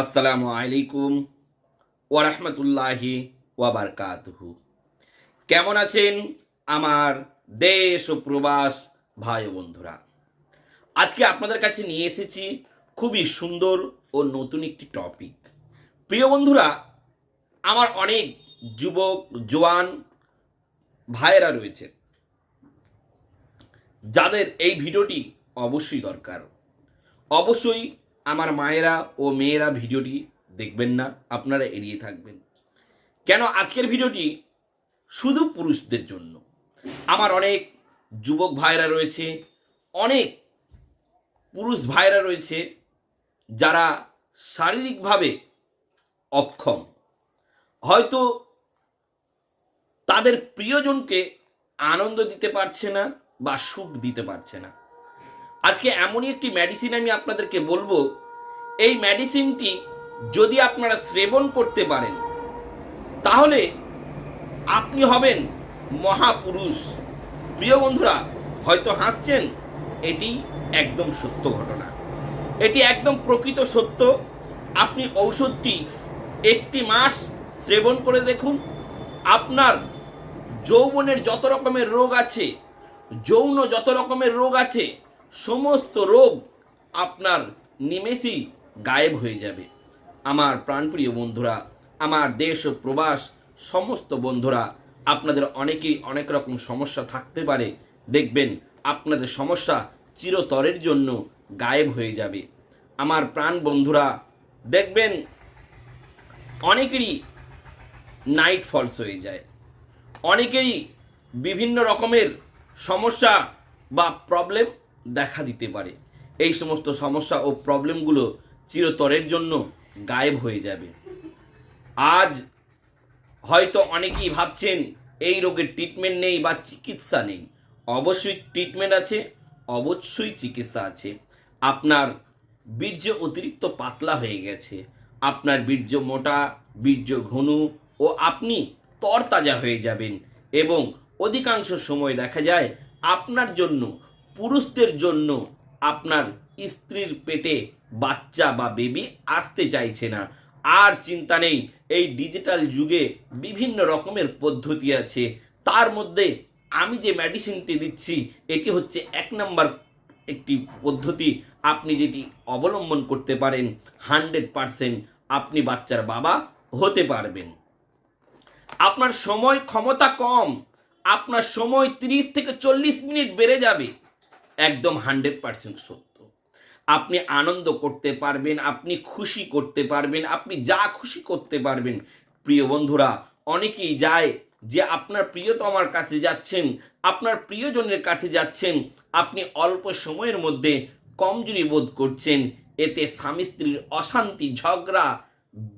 আসসালামু আলাইকুম ওরহমতুল্লাহি ওয়াবারকাতুহু কেমন আছেন আমার দেশ ও প্রবাস ভাই বন্ধুরা? আজকে আপনাদের কাছে নিয়ে এসেছি খুবই সুন্দর ও নতুন একটি টপিক প্রিয় বন্ধুরা, আমার অনেক যুবক, জোয়ান ভাইয়েরা রয়েছে। যাদের এই ভিডিওটি অবশ্যই দরকার। অবশ্যই আমার মায়েরা ও মেয়েরা ভিডিওটি দেখবেন না, আপনারা এড়িয়ে থাকবেন। কেন আজকের ভিডিওটি? শুধু পুরুষদের জন্য। আমার অনেক যুবক ভাইরা রয়েছে, অনেক পুরুষ ভাইরা রয়েছে, যারা শারীরিকভাবে অক্ষম। হয়তো তাদের প্রিয়জনকে আনন্দ দিতে পারছে না বা সুখ দিতে পারছে না। আজকে এমনই একটি মেডিসিন আমি আপনাদেরকে বলব এই মেডিসিনটি যদি আপনারা সেবন করতে পারেন, তাহলে আপনি হবেন মহাপুরুষ। প্রিয় বন্ধুরা, হয়তো হাসছেন, এটি একদম সত্য ঘটনা। এটি একদম প্রকৃত সত্য। আপনি ঔষধটি একটি মাস সেবন করে দেখুন। আপনার যৌবনের যত রকমের রোগ আছে, যৌন যত রকমের রোগ আছে, সমস্ত রোগ আপনার নিমেষেই গায়েব হয়ে যাবে। আমার প্রাণপ্রিয় বন্ধুরা, আমার দেশ ও প্রবাস, সমস্ত বন্ধুরা, আপনাদের অনেকেই অনেক রকম সমস্যা থাকতে পারে। দেখবেন আপনাদের সমস্যা চিরতরের জন্য গায়েব হয়ে যাবে। আমার প্রাণ বন্ধুরা, দেখবেন অনেকেরই নাইট ফলস হয়ে যায়। অনেকেরই বিভিন্ন রকমের সমস্যা বা প্রবলেম দেখা দিতে পারে। এই সমস্ত সমস্যা ও প্রবলেমগুলো চিরতরের জন্য গায়েব হয়ে যাবে। আজ হয়তো অনেকেই ভাবছেন, এই রোগের ট্রিটমেন্ট নেই বা চিকিৎসা নেই। অবশ্যই ট্রিটমেন্ট আছে, অবশ্যই চিকিৎসা আছে। আপনার বীর্য অতিরিক্ত পাতলা হয়ে গেছে। আপনার বীর্য মোটা, বীর্য ঘন ও আপনি তরতাজা হয়ে যাবেন এবং অধিকাংশ সময় দেখা যায় আপনার জন্য, পুরুষদের জন্য আপনার স্ত্রীর পেটে বাচ্চা বা বেবি আসতে চাইছে না। আর চিন্তা নেই, এই ডিজিটাল যুগে বিভিন্ন রকমের পদ্ধতি আছে। তার মধ্যে আমি যে মেডিসিনটি দিচ্ছি, এটি হচ্ছে এক নাম্বার একটি পদ্ধতি। আপনি যেটি অবলম্বন করতে পারেন হান্ড্রেড পারসেন্ট আপনি বাচ্চার বাবা হতে পারবেন। আপনার সময় ক্ষমতা কম, আপনার সময় তিরিশ থেকে চল্লিশ মিনিট বেড়ে যাবে। একদম হান্ড্রেড পার্সেন্ট সত্য। আপনি আনন্দ করতে পারবেন, আপনি খুশি করতে পারবেন, আপনি যা খুশি করতে পারবেন। প্রিয় বন্ধুরা, অনেকেই যায় যে আপনার প্রিয়তমার কাছে যাচ্ছেন, আপনার প্রিয়জনের কাছে যাচ্ছেন, আপনি অল্প সময়ের মধ্যে কমজোরি বোধ করছেন, এতে স্বামী স্ত্রীর অশান্তি, ঝগড়া,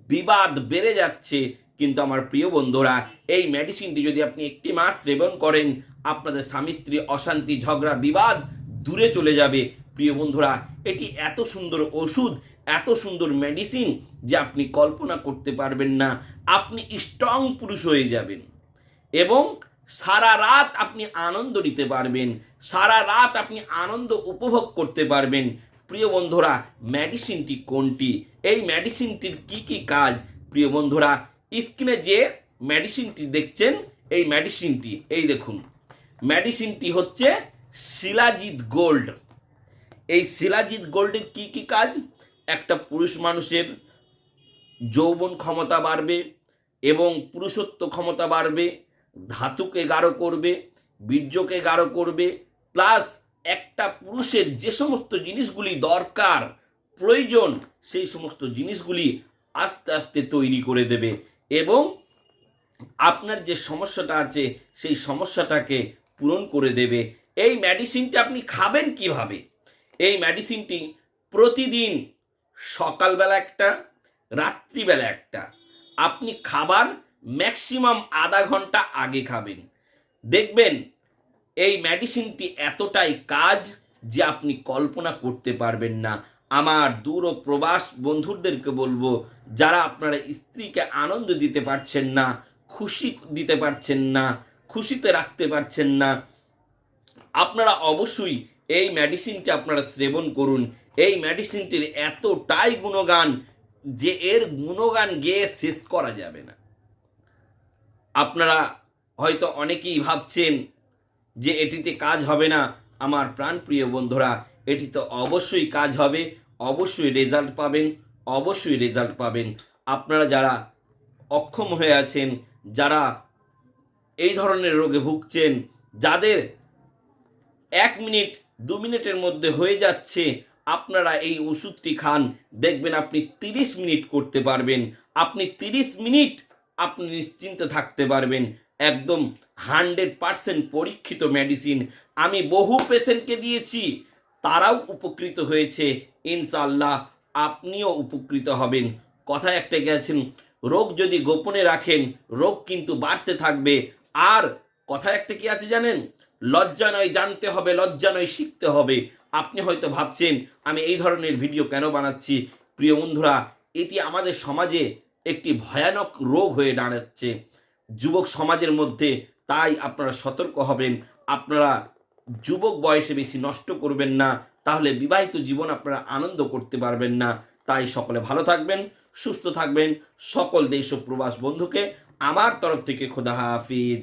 বিবাদ বেড়ে যাচ্ছে। কিন্তু আমার প্রিয় বন্ধুরা, এই মেডিসিনটি যদি আপনি একটি মাস সেবন করেন, আপনাদের স্বামী স্ত্রী অশান্তি, ঝগড়া, বিবাদ দূরে চলে যাবে। প্রিয় বন্ধুরা, এটি এত সুন্দর ওষুধ, এত সুন্দর মেডিসিন যে আপনি কল্পনা করতে পারবেন না। আপনি স্ট্রং পুরুষ হয়ে যাবেন এবং সারা রাত আপনি আনন্দ নিতে পারবেন, সারা রাত আপনি আনন্দ উপভোগ করতে পারবেন। প্রিয় বন্ধুরা মেডিসিনটি কোনটি? এই মেডিসিনটির কি কি কাজ? প্রিয় বন্ধুরা, স্ক্রিনে যে মেডিসিনটি দেখছেন, এই মেডিসিনটি এই দেখুন মেডিসিনটি হচ্ছে শিলাজিৎ গোল্ড। এই শিলাজিৎ গোল্ডের কি কি কাজ? একটা পুরুষ মানুষের যৌবন ক্ষমতা বাড়বে এবং পুরুষত্ব ক্ষমতা বাড়বে, ধাতুকে গাঢ় করবে, বীর্যকে গাঢ় করবে, প্লাস একটা পুরুষের যে সমস্ত জিনিসগুলি দরকার, প্রয়োজন, সেই সমস্ত জিনিসগুলি আস্তে আস্তে তৈরি করে দেবে এবং আপনার যে সমস্যাটা আছে, সেই সমস্যাটাকে পূরণ করে দেবে এই মেডিসিনটা আপনি খাবেন কীভাবে? এই মেডিসিনটি প্রতিদিন সকালবেলা একটা, রাত্রিবেলা একটা। আপনি খাবার ম্যাক্সিমাম আধা ঘণ্টা আগে খাবেন। দেখবেন এই মেডিসিনটি এতটাই কাজ যে আপনি কল্পনা করতে পারবেন না। আমার দূর ও প্রবাস বন্ধুদেরকে বলব, যারা আপনারা স্ত্রীকে আনন্দ দিতে পারছেন না, খুশি দিতে পারছেন না, খুশিতে রাখতে পারছেন না আপনারা অবশ্যই এই মেডিসিনটি আপনারা সেবন করুন। এই মেডিসিনটির এতটাই গুণগান যে এর গুণগান গেয়ে শেষ করা যাবে না। আপনারা হয়তো অনেকেই ভাবছেন যে এটিতে কাজ হবে না। আমার প্রাণপ্রিয় বন্ধুরা, এটি তো অবশ্যই কাজ হবে, অবশ্যই রেজাল্ট পাবেন, অবশ্যই রেজাল্ট পাবেন। আপনারা যারা অক্ষম হয়ে আছেন, যারা এই ধরনের রোগে ভুগছেন, যাদের এক মিনিট, দু মিনিটের মধ্যে হয়ে যাচ্ছে। আপনারা এই ওষুধটি খান, দেখবেন আপনি তিরিশ মিনিট করতে পারবেন। আপনি তিরিশ মিনিট আপনি নিশ্চিন্তে থাকতে পারবেন। একদম হান্ড্রেড পারসেন্ট পরীক্ষিত মেডিসিন। আমি বহু পেশেন্টকে দিয়েছি, তারাও উপকৃত হয়েছে। ইনশাল্লাহ আপনিও উপকৃত হবেন। কথা একটা গেছেন, রোগ যদি গোপনে রাখেন, রোগ কিন্তু বাড়তে থাকবে। আর কথা একটা কি আছে জানেন? লজ্জা নয়, জানতে হবে, লজ্জা নয়, শিখতে হবে। আপনি হয়তো ভাবছেন, আমি এই ধরনের ভিডিও কেন বানাচ্ছি? প্রিয় বন্ধুরা, এটি আমাদের সমাজে একটি ভয়ানক রোগ হয়ে দাঁড়াচ্ছে। যুবক সমাজের মধ্যে তাই আপনারা সতর্ক হবেন। আপনারা যুবক বয়সে বেশি নষ্ট করবেন না। তাহলে বিবাহিত জীবন আপনারা আনন্দ করতে পারবেন না। তাই সকলে ভালো থাকবেন, সুস্থ থাকবেন। সকল দেশ ও প্রবাস বন্ধুকে আমার তরফ থেকে খোদা হাফিজ।